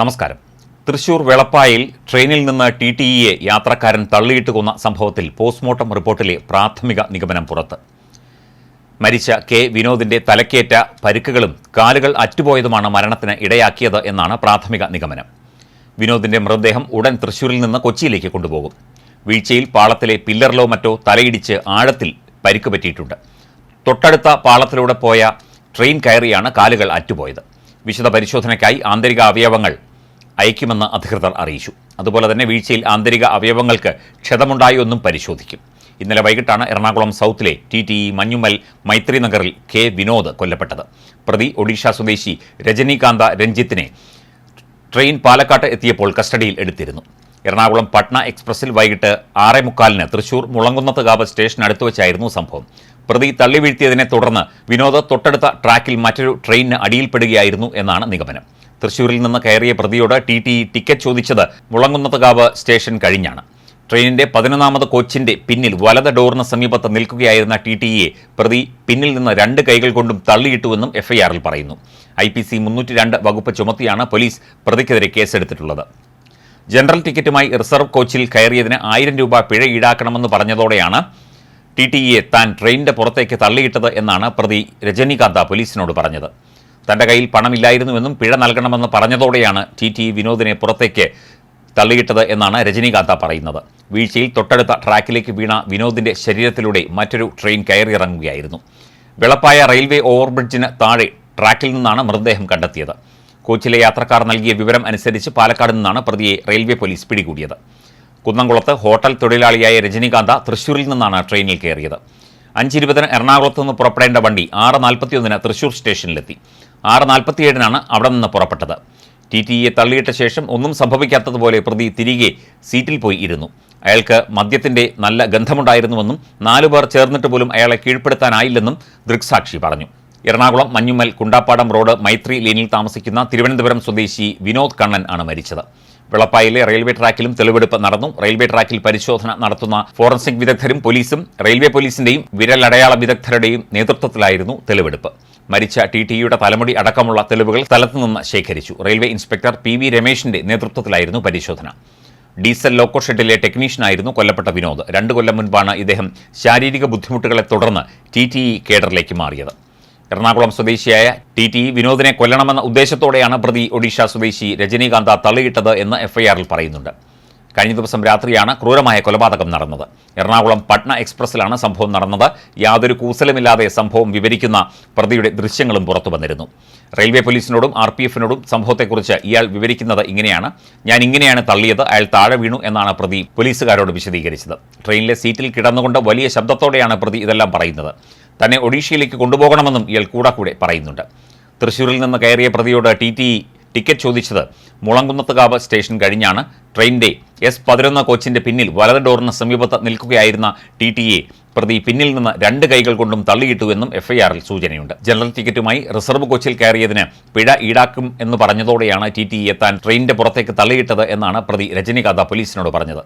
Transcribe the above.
നമസ്കാരം. തൃശൂർ വെളപ്പായിൽ ട്രെയിനിൽ നിന്ന് ടി ടി ഇയെ യാത്രക്കാരൻ തള്ളിയിട്ട് കൊന്ന സംഭവത്തിൽ പോസ്റ്റ്മോർട്ടം റിപ്പോർട്ടിലെ പ്രാഥമിക നിഗമനം പുറത്ത്. മരിച്ച കെ വിനോദിന്റെ തലക്കേറ്റ പരുക്കുകളും കാലുകൾ അറ്റുപോയതുമാണ് മരണത്തിന് ഇടയാക്കിയത് എന്നാണ് പ്രാഥമിക നിഗമനം. വിനോദിന്റെ മൃതദേഹം ഉടൻ തൃശൂരിൽ നിന്ന് കൊച്ചിയിലേക്ക് കൊണ്ടുപോകും. വീഴ്ചയിൽ പാളത്തിലെ പില്ലറിലോ മറ്റോ തലയിടിച്ച് ആഴത്തിൽ പരിക്ക് പറ്റിയിട്ടുണ്ട്. തൊട്ടടുത്ത പാളത്തിലൂടെ പോയ ട്രെയിൻ കയറിയാണ് കാലുകൾ അറ്റുപോയത്. വിശദ പരിശോധനയ്ക്കായി ആന്തരിക അവയവങ്ങൾ അയക്കുമെന്ന് അധികൃതർ അറിയിച്ചു. അതുപോലെ തന്നെ വീഴ്ചയിൽ ആന്തരിക അവയവങ്ങൾക്ക് ക്ഷതമുണ്ടായോ എന്നും പരിശോധിക്കും. ഇന്നലെ വൈകിട്ടാണ് Ernakulam സൗത്തിലെ T T E Manjummel Maithri നഗറിൽ കെ വിനോദ് കൊല്ലപ്പെട്ടത്. പ്രതി ഒഡീഷ സ്വദേശി രജനീകാന്ത രഞ്ജിത്തിനെ ട്രെയിൻ പാലക്കാട്ട് എത്തിയപ്പോൾ കസ്റ്റഡിയിൽ എടുത്തിരുന്നു. എറണാകുളം പട്ന എക്സ്പ്രസിൽ വൈകിട്ട് ആറേ മുക്കാലിന് തൃശൂർ മുളങ്കുന്നത്തുകാവ് സ്റ്റേഷൻ അടുത്ത് വെച്ചായിരുന്നു സംഭവം. പ്രതി തള്ളി വീഴ്ത്തിയതിനെ തുടർന്ന് വിനോദ് തൊട്ടടുത്ത ട്രാക്കിൽ മറ്റൊരു ട്രെയിനിന് അടിയിൽപ്പെടുകയായിരുന്നു എന്നാണ് നിഗമനം. തൃശൂരിൽ നിന്ന് കയറിയ പ്രതിയോട് ടി ടി ടിക്കറ്റ് ചോദിച്ചത് മുളങ്കുന്നത്തുകാവ് സ്റ്റേഷൻ കഴിഞ്ഞാണ്. ട്രെയിനിന്റെ പതിനൊന്നാമത് കോച്ചിന്റെ പിന്നിൽ വലത് ഡോറിന് സമീപത്ത് നിൽക്കുകയായിരുന്ന ടി ടി ഇയെ പ്രതി പിന്നിൽ നിന്ന് രണ്ട് കൈകൾ കൊണ്ടും തള്ളിയിട്ടുവെന്നും എഫ്ഐആറിൽ പറയുന്നു. ഐ പി സി മുന്നൂറ്റി രണ്ട് വകുപ്പ് ചുമത്തിയാണ് പോലീസ് പ്രതിക്കെതിരെ കേസെടുത്തിട്ടുള്ളത്. ജനറൽ ടിക്കറ്റുമായി റിസർവ് കോച്ചിൽ കയറിയതിന് ആയിരം രൂപ പിഴ ഈടാക്കണമെന്ന് പറഞ്ഞതോടെയാണ് ടി ടി ഇയെ താൻ ട്രെയിനിന്റെ പുറത്തേക്ക് തള്ളിയിട്ടത് എന്നാണ് പ്രതി രജനികാന്ത പോലീസിനോട് പറഞ്ഞത്. തന്റെ കയ്യിൽ പണമില്ലായിരുന്നുവെന്നും പിഴ നൽകണമെന്ന് പറഞ്ഞതോടെയാണ് ടി ടി വിനോദിനെ പുറത്തേക്ക് തള്ളിയിട്ടത് എന്നാണ് രജനീകാന്ത പറയുന്നത്. വീഴ്ചയിൽ തൊട്ടടുത്ത ട്രാക്കിലേക്ക് വീണ വിനോദിന്റെ ശരീരത്തിലൂടെ മറ്റൊരു ട്രെയിൻ കയറിയിറങ്ങുകയായിരുന്നു. വെളപ്പായ റെയിൽവേ ഓവർബ്രിഡ്ജിന് താഴെ ട്രാക്കിൽ നിന്നാണ് മൃതദേഹം കണ്ടെത്തിയത്. കോച്ചിലെ യാത്രക്കാർ നൽകിയ വിവരം അനുസരിച്ച് പാലക്കാട് നിന്നാണ് പ്രതിയെ റെയിൽവേ പോലീസ് പിടികൂടിയത്. കുന്നംകുളത്ത് ഹോട്ടൽ തൊഴിലാളിയായ രജനീകാന്ത തൃശൂരിൽ നിന്നാണ് ട്രെയിനിൽ കയറിയത്. അഞ്ചിരുപതിന് എറണാകുളത്ത് നിന്ന് പുറപ്പെടേണ്ട വണ്ടി ആറ് നാൽപ്പത്തിയൊന്നിന് തൃശൂർ സ്റ്റേഷനിലെത്തി. ആറ് നാൽപ്പത്തിയേഴിനാണ് അവിടെ നിന്ന് പുറപ്പെട്ടത്. ടി ടി ഇയെ തള്ളിയിട്ട ശേഷം ഒന്നും സംഭവിക്കാത്തതുപോലെ പ്രതി തിരികെ സീറ്റിൽ പോയി ഇരുന്നു. അയാൾക്ക് മദ്യത്തിന്റെ നല്ല ഗന്ധമുണ്ടായിരുന്നുവെന്നും നാലുപേർ ചേർന്നിട്ട് പോലും അയാളെ കീഴ്പ്പെടുത്താനായില്ലെന്നും ദൃക്സാക്ഷി പറഞ്ഞു. എറണാകുളം മഞ്ഞുമ്മൽ കുണ്ടാപ്പാടം റോഡ് മൈത്രി ലേനിൽ താമസിക്കുന്ന തിരുവനന്തപുരം സ്വദേശി വിനോദ് കണ്ണൻ ആണ് മരിച്ചത്. വെളപ്പായിലെ റെയിൽവേ ട്രാക്കിലും തെളിവെടുപ്പ് നടന്നു. റെയിൽവേ ട്രാക്കിൽ പരിശോധന നടത്തുന്ന ഫോറൻസിക് വിദഗ്ധരും പോലീസും റെയിൽവേ പോലീസിന്റെയും വിരലടയാള വിദഗ്ധരുടെയും നേതൃത്വത്തിലായിരുന്നു തെളിവെടുപ്പ്. മരിച്ച ടി ടിയുടെ തലമുടി അടക്കമുള്ള തെളിവുകൾ സ്ഥലത്തുനിന്ന് ശേഖരിച്ചു. റെയിൽവേ ഇൻസ്പെക്ടർ പി വി രമേശിന്റെ നേതൃത്വത്തിലായിരുന്നു പരിശോധന. ഡീസൽ ലോക്കോ ഷെഡിലെ ടെക്നീഷ്യനായിരുന്നു കൊല്ലപ്പെട്ട വിനോദ്. രണ്ട് കൊല്ലം മുൻപാണ് ഇദ്ദേഹം ശാരീരിക ബുദ്ധിമുട്ടുകളെ തുടർന്ന് ടി ടി ഇ കേഡറിലേക്ക് മാറിയത്. എറണാകുളം സ്വദേശിയായ ടി ടി വിനോദിനെ കൊല്ലണമെന്ന ഉദ്ദേശത്തോടെയാണ് പ്രതി ഒഡീഷ സ്വദേശി രജനീകാന്ത തള്ളിയിട്ടത് എന്ന് എഫ്ഐആറിൽ പറയുന്നുണ്ട്. കഴിഞ്ഞ ദിവസം രാത്രിയാണ് ക്രൂരമായ കൊലപാതകം നടന്നത്. എറണാകുളം പട്ന എക്സ്പ്രസിലാണ് സംഭവം നടന്നത്. യാതൊരു കൂസലുമില്ലാതെ സംഭവം വിവരിക്കുന്ന പ്രതിയുടെ ദൃശ്യങ്ങളും പുറത്തു വന്നിരുന്നു. റെയിൽവേ പോലീസിനോടും ആർ പി എഫിനോടും സംഭവത്തെക്കുറിച്ച് ഇയാൾ വിവരിക്കുന്നത് ഇങ്ങനെയാണ്. ഞാൻ ഇങ്ങനെയാണ് തള്ളിയത് അയാൾ താഴെ വീണു എന്നാണ് പ്രതി പോലീസുകാരോട് വിശദീകരിച്ചത്. ട്രെയിനിലെ സീറ്റിൽ കിടന്നുകൊണ്ട് വലിയ ശബ്ദത്തോടെയാണ് പ്രതി ഇതെല്ലാം പറയുന്നത്. തന്നെ ഒഡീഷയിലേക്ക് കൊണ്ടുപോകണമെന്നും ഇയാൾ കൂടെ കൂടെ പറയുന്നുണ്ട്. തൃശ്ശൂരിൽ നിന്ന് കയറിയ പ്രതിയോട് ടി ടി ടിക്കറ്റ് ചോദിച്ചത് മുളങ്കുന്നത്തുകാവ് സ്റ്റേഷൻ കഴിഞ്ഞാണ് ട്രെയിനിന്റെ എസ് പതിനൊന്ന് കോച്ചിന്റെ പിന്നിൽ വലത് ഡോറിന് സമീപത്ത് നിൽക്കുകയായിരുന്ന ടി ടി എ പ്രതി പിന്നിൽ നിന്ന് രണ്ട് കൈകൾ കൊണ്ടും തള്ളിയിട്ടുവെന്നും എഫ്ഐആറിൽ സൂചനയുണ്ട്. ജനറൽ ടിക്കറ്റുമായി റിസർവ് കോച്ചിൽ കയറിയതിന് പിഴ ഈടാക്കും എന്ന് പറഞ്ഞതോടെയാണ് ടി ടി എ താൻ ട്രെയിനിന്റെ പുറത്തേക്ക് തള്ളിയിട്ടത് എന്നാണ് പ്രതി രജനികാന്ത പോലീസിനോട് പറഞ്ഞത്.